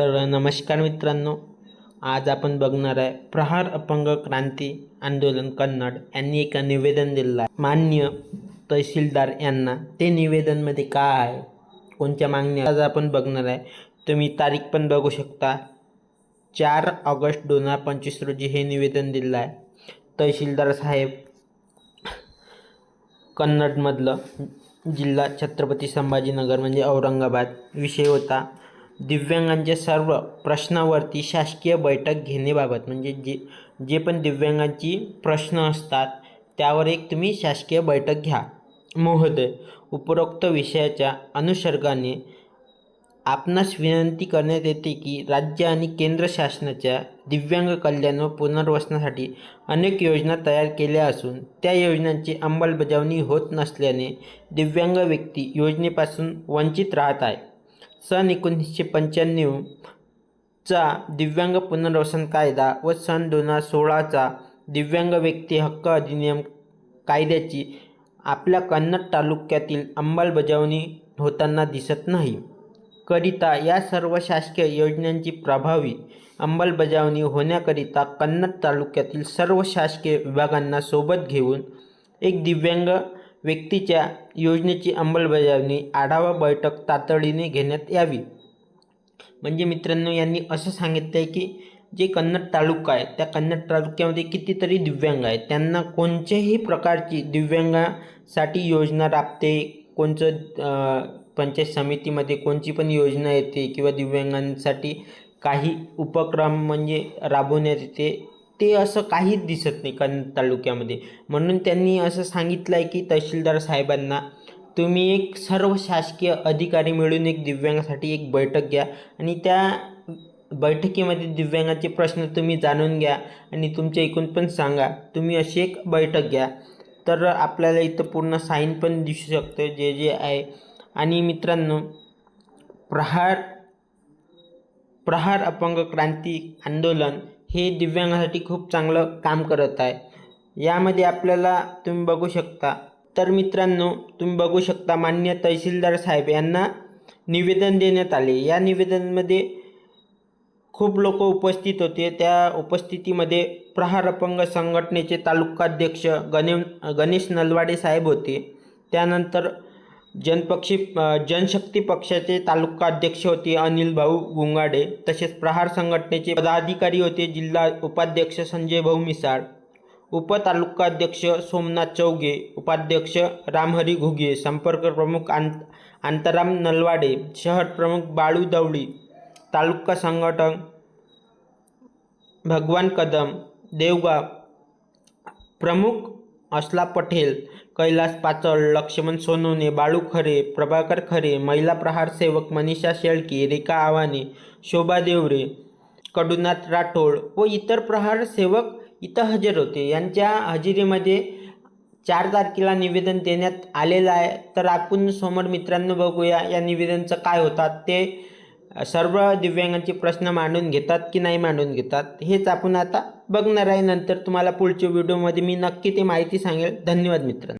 तर नमस्कार मित्रांनो आज आपण बघणार आहे प्रहार अपंग क्रांती आंदोलन कन्नड यांनी एक निवेदन दिलेलं आहे. मान्य तहसीलदार यांना ते निवेदनमध्ये काय आहे? कोणत्या मागण्या? आज आपण बघणार आहे. तुम्ही तारीख पण बघू शकता. चार ऑगस्ट दोन हजार पंचवीस रोजी हे निवेदन दिलेलं आहे. तहसीलदार साहेब कन्नडमधलं जिल्हा छत्रपती संभाजीनगर म्हणजे औरंगाबाद विषय होता. दिव्यांगांच्या सर्व प्रश्नावरती शासकीय बैठक घेण्याबाबत म्हणजे जे जे पण दिव्यांगांची प्रश्न असतात त्यावर एक तुम्ही शासकीय बैठक घ्या. महोदय उपरोक्त विषयाच्या अनुषर्गाने आपणास विनंती करण्यात येते की राज्य आणि केंद्र शासनाच्या दिव्यांग कल्याण व पुनर्वसनासाठी अनेक योजना तयार केल्या असून त्या योजनांची अंमलबजावणी होत नसल्याने दिव्यांग व्यक्ती योजनेपासून वंचित राहत आहे. सन एकोणीसशे पंच्याण्णवचा दिव्यांग पुनर्वसन कायदा व सन दोन हजार सोळाचा दिव्यांग व्यक्ती हक्क अधिनियम कायद्याची आपल्या कन्नड तालुक्यातील अंमलबजावणी होताना दिसत नाही. करिता या सर्व शासकीय योजनांची प्रभावी अंमलबजावणी होण्याकरिता कन्नड तालुक्यातील सर्व शासकीय विभागांना सोबत घेऊन एक दिव्यांग व्यक्तीच्या योजनेची अंमलबजावणी आढावा बैठक तातडीने घेण्यात यावी. म्हणजे मित्रांनो यांनी असं सांगितलं आहे की जे कन्नड तालुका आहे त्या कन्नड तालुक्यामध्ये कितीतरी दिव्यांग आहेत. त्यांना कोणत्याही प्रकारची दिव्यांगासाठी योजना राबते कोणचं पंचायत समितीमध्ये कोणची पण योजना येते किंवा दिव्यांगांसाठी काही उपक्रम म्हणजे राबवण्यात येते ते असं काहीच दिसत नाही कन्नड तालुक्यामध्ये. म्हणून त्यांनी असं सांगितलं आहे की तहसीलदार साहेबांना तुम्ही एक सर्व शासकीय अधिकारी मिळून एक दिव्यांगासाठी एक बैठक घ्या आणि त्या बैठकीमध्ये दिव्यांगाचे प्रश्न तुम्ही जाणून घ्या आणि तुमच्या ऐकून पण सांगा. तुम्ही अशी एक बैठक घ्या. तर आपल्याला इथं पूर्ण साईन पण दिसू शकतं जे जे आहे. आणि मित्रांनो प्रहार प्रहार अपंग क्रांती आंदोलन हे दिव्यांगासाठी खूप चांगलं काम करत आहे. यामध्ये आपल्याला तुम्ही बघू शकता. तर मित्रांनो तुम्ही बघू शकता मान्य तहसीलदार साहेब यांना निवेदन देण्यात आले. या निवेदनमध्ये खूप लोक उपस्थित होते. त्या उपस्थितीमध्ये प्रहार अपंग संघटनेचे तालुकाध्यक्ष गणे गणेश नलवाडे साहेब होते. त्यानंतर जनपक्षी जनशक्ती पक्षाचे तालुका अध्यक्ष होते अनिल भाऊ गुंगाडे. तसेच प्रहार संघटनेचे पदाधिकारी होते जिल्हा उपाध्यक्ष संजय भाऊ मिसाळ. उपतालुकाध्यक्ष सोमनाथ चौगे उपाध्यक्ष रामहरी घुगे. संपर्क प्रमुख आंत आंताराम नलवाडे. शहर प्रमुख बाळू दवडी. तालुका संघटक भगवान कदम. देवगाव. प्रमुख असला पटेल. कैलास पाचळ लक्ष्मण सोनवणे बाळू खरे प्रभाकर खरे महिला प्रहार सेवक मनीषा शेळके रेखा आव्हाने शोभा देवरे कडुनाथ राठोड व इतर प्रहार सेवक इथं हजर होते. यांच्या हजेरीमध्ये चार तारखेला निवेदन देण्यात आलेलं आहे. तर आपण समोर मित्रांनो बघूया या निवेदनचं काय होतात. ते सर्व दिव्यांगांचे प्रश्न मांडून घेतात की नाही मांडून घेतात हेच आपण आता बघणार आहे. नंतर तुम्हाला पुढच्या व्हिडिओमध्ये मी नक्की ते माहिती सांगेल. धन्यवाद मित्रांनो.